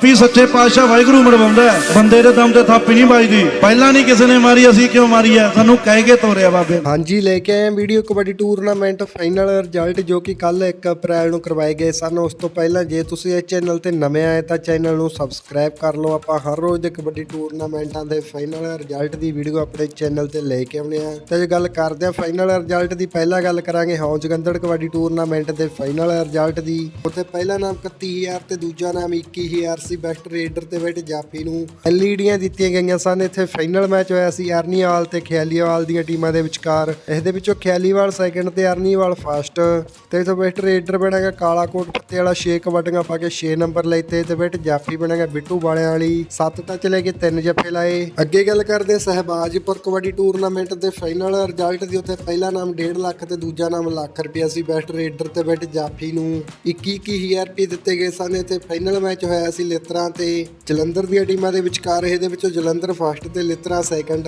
ਥਾਪੀ ਸੱਚੇ ਪਾਤਸ਼ਾਹ ਵਾਹਿਗੁਰੂ ਮਰਵਾਉਂਦਾ ਬੰਦੇ ਦੇ ਦਮ ਤੇ ਥਾਪੀ ਨਹੀਂ ਵੱਜਦੀ। ਪਹਿਲਾਂ ਨਹੀਂ ਕਿਸੇ ਨੇ ਮਾਰੀ, ਅਸੀਂ ਕਿਉਂ ਮਾਰੀ ਹੈ? ਸਾਨੂੰ ਕਹਿ ਕੇ ਤੋਰਿਆ ਬਾਬੇ। ਹਾਂਜੀ, ਲੈ ਕੇ ਆਏ video kabaddi tournament final result ਜੋ ਕਿ ਕੱਲ 1 ਅਪ੍ਰੈਲ ਨੂੰ ਕਰਵਾਏ ਗਏ ਸਨ। ਉਸ ਤੋਂ ਪਹਿਲਾਂ ਜੇ ਤੁਸੀਂ ਇਸ ਚੈਨਲ ਤੇ ਨਵੇਂ ਆਏ ਤਾਂ ਚੈਨਲ ਨੂੰ ਸਬਸਕ੍ਰਾਈਬ ਕਰ ਲਓ। ਆਪਾਂ ਹਰ ਰੋਜ਼ ਦੇ ਕਬੱਡੀ ਟੂਰਨਾਮੈਂਟਾਂ ਦੇ ਫਾਈਨਲ ਰਿਜ਼ਲਟ ਦੀ ਵੀਡੀਓ ਆਪਣੇ ਚੈਨਲ ਤੇ ਲੈ ਕੇ ਆਉਂਦੇ ਆ ਤੇ ਜੇ ਗੱਲ ਕਰਦੇ ਆ ਫਾਈਨਲ ਰਿਜ਼ਲਟ ਦੀ। ਪਹਿਲਾਂ ਗੱਲ ਕਰਾਂਗੇ ਹੌਜ ਗੰਦੜ ਕਬੱਡੀ ਟੂਰਨਾਮੈਂਟ ਦੇ ਫਾਈਨਲ ਰਿਜ਼ਲਟ ਦੀ। ਉੱਥੇ ਪਹਿਲਾ ਨਾਮ 31000 ਤੇ ਦੂਜਾ ਨਾਮ 21000 ਸੀ ਬੈਸਟ ਰੇਡਰ ਤੇ ਬੈਠ ਜਾਫੀ ਨੂੰ। ਐਲਈਡੀਆਂ ਦਿੱਤੀਆਂ ਗਈਆਂ ਸਨ। ਇੱਥੇ ਫਾਈਨਲ ਮੈਚ ਹੋਇਆ ਸੀ ਅਰਨੀਵਾਲ ਤੇ ਖਿਆਲੀਵਾਲ ਦੀਆਂ ਟੀਮਾਂ ਦੇ ਵਿਚਕਾਰ। ਇਸ ਦੇ ਵਿੱਚੋਂ ਖਿਆਲੀਵਾਲ ਸੈਕੰਡ ਤੇ ਅਰਨੀਵਾਲ ਫਸਟ ਤੇ ਇਥੋਂ ਬੈਸਟ ਰੇਡਰ ਬਣਾਗਾ ਕਾਲਾਕੋਟ ਪੱਤੇ ਵਾਲਾ 6 ਕਬੱਡੀਆਂ ਪਾ ਕੇ 6 ਨੰਬਰ ਲੈਤੇ ਤੇ ਬੈਠ ਜਾਫੀ ਬਣਾਗਾ ਬਿੱਟੂ ਵਾਲਿਆਂ ਵਾਲੀ। 7 ਟੱਚ ਲੈ ਕੇ 3 ਜੱਫੇ ਲਾਏ। ਅੱਗੇ ਗੱਲ ਕਰਦੇ ਸਹਿਬਾਜਪੁਰ ਕਬੱਡੀ ਟੂਰਨਾਮੈਂਟ ਦੇ ਫਾਈਨਲ ਰਿਜ਼ਲਟ ਦੀ। ਉੱਥੇ ਪਹਿਲਾ ਨਾਮ 1.5 ਲੱਖ ਤੇ ਦੂਜਾ ਨਾਮ ਲੱਖ ਰੁਪਿਆ ਸੀ ਬੈਸਟ ਰੇਡਰ ਤੇ ਬੈਠ ਜਾਫੀ ਨੂੰ। 21 21000 ਰੁਪਏ ਦਿੱਤੇ ਗਏ ਸਨ। ਇੱਥੇ ਫਾਈਨਲ ਮੈਚ ਹੋਇਆ ਸੀ ਲਿੱਤਰਾਂ ਤੇ ਜਲੰਧਰ ਦੀਆਂ ਟੀਮਾਂ ਦੇ ਵਿਚਕਾਰ ਇਹਦੇ ਵਿੱਚੋਂ ਜਲੰਧਰ ਫਸਟ ਤੇ ਲਿੱਤਰਾਂ ਸੈਕੰਡ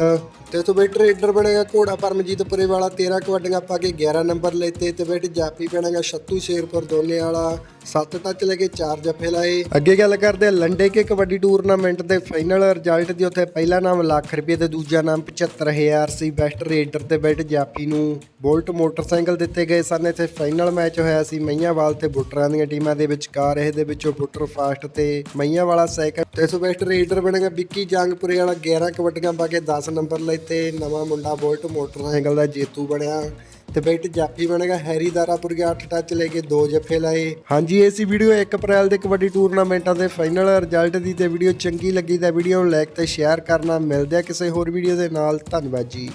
ਤੇ ਇਥੋਂ ਬੈਠ ਰੇਡਰ ਬਣੇਗਾ ਘੋੜਾ ਪਰਮਜੀਤ ਪੁਰੇ ਵਾਲਾ 13 ਕਬੱਡੀਆਂ ਪਾ ਕੇ 11 ਨੰਬਰ ਲੈਤੇ ਤੇ ਬੈਠ ਜਾਫੀ ਬਣੇਗਾ ਛੱਤੂ ਸ਼ੇਰਪੁਰ ਦੋਨੇ ਵਾਲਾ। 7 ਟੱਚ ਲੈ ਕੇ 4 ਜੱਫੇ ਲਾਏ। ਅੱਗੇ ਗੱਲ ਕਰਦੇ ਹਾਂ ਲੰਡੇ ਕੇ ਕਬੱਡੀ ਟੂਰਨਾਮੈਂਟ ਦੇ ਫਾਈਨਲ ਰਿਜ਼ਲਟ ਦੀ। ਉੱਥੇ ਪਹਿਲਾ ਨਾਮ ਲੱਖ ਰੁਪਏ ਤੇ ਦੂਜਾ ਨਾਮ 75000 ਸੀ। ਬੈਸਟ ਰੇਡਰ ਤੇ ਬੈਠ ਜਾਫੀ ਨੂੰ ਬੋਲਟ ਮੋਟਰਸਾਈਕਲ ਦਿੱਤੇ ਗਏ ਸਨ। ਇੱਥੇ ਫਾਈਨਲ ਮੈਚ ਹੋਇਆ ਸੀ। ਮਈਆਂਵਾਲ ਤੇ ਬੁੱਟਰਾਂ ਦੀਆਂ ਟੀਮਾਂ ਦੇ ਵਿਚਕਾਰ। ਇਹ ਦੇ ਵਿੱਚੋਂ ਬੁੱਟਰ ਫਾਸਟ ਤੇ ਮਈਆਂਵਾਲਾ ਸੈਕੰਡ ਤੇ ਸੋ ਬੈਸਟ ਰੇਡਰ ਬਣੇਗਾ ਵਿੱਕੀ ਜੰਗਪੁਰੇ ਵਾਲਾ। 11 ਕਬੱਡੀਆਂ ਪਾ ਕੇ 10 ਨੰਬਰ ਲਈ ਤੇ ਨਵਾਂ ਮੁੰਡਾ ਬੋਲਟ ਮੋਟਰਸਾਈਕਲ ਦਾ ਜੇਤੂ ਬਣਿਆ। ਤੇ ਬੈਟ ਜਾਫੀ ਬਣੇਗਾ ਹੈਰੀ ਦਾਰਾਪੁਰ ਗਿਆ 8 ਟੱਚ ਲੈ ਕੇ ਦੋ ਜੱਫੇ ਲਾਏ। ਹਾਂਜੀ, ਇਹ ਸੀ ਵੀਡੀਓ 1 ਅਪ੍ਰੈਲ ਦੇ ਕਬੱਡੀ ਟੂਰਨਾਮੈਂਟਾਂ ਦੇ ਫਾਈਨਲ ਰਿਜ਼ਲਟ ਦੀ ਤੇ ਵੀਡੀਓ ਚੰਗੀ ਲੱਗੀ ਤਾਂ ਵੀਡੀਓ ਨੂੰ ਲਾਈਕ ਤੇ ਸ਼ੇਅਰ ਕਰਨਾ। ਮਿਲਦੇ ਆ ਕਿਸੇ ਹੋਰ ਵੀਡੀਓ ਦੇ ਨਾਲ, ਧੰਨਵਾਦ ਜੀ।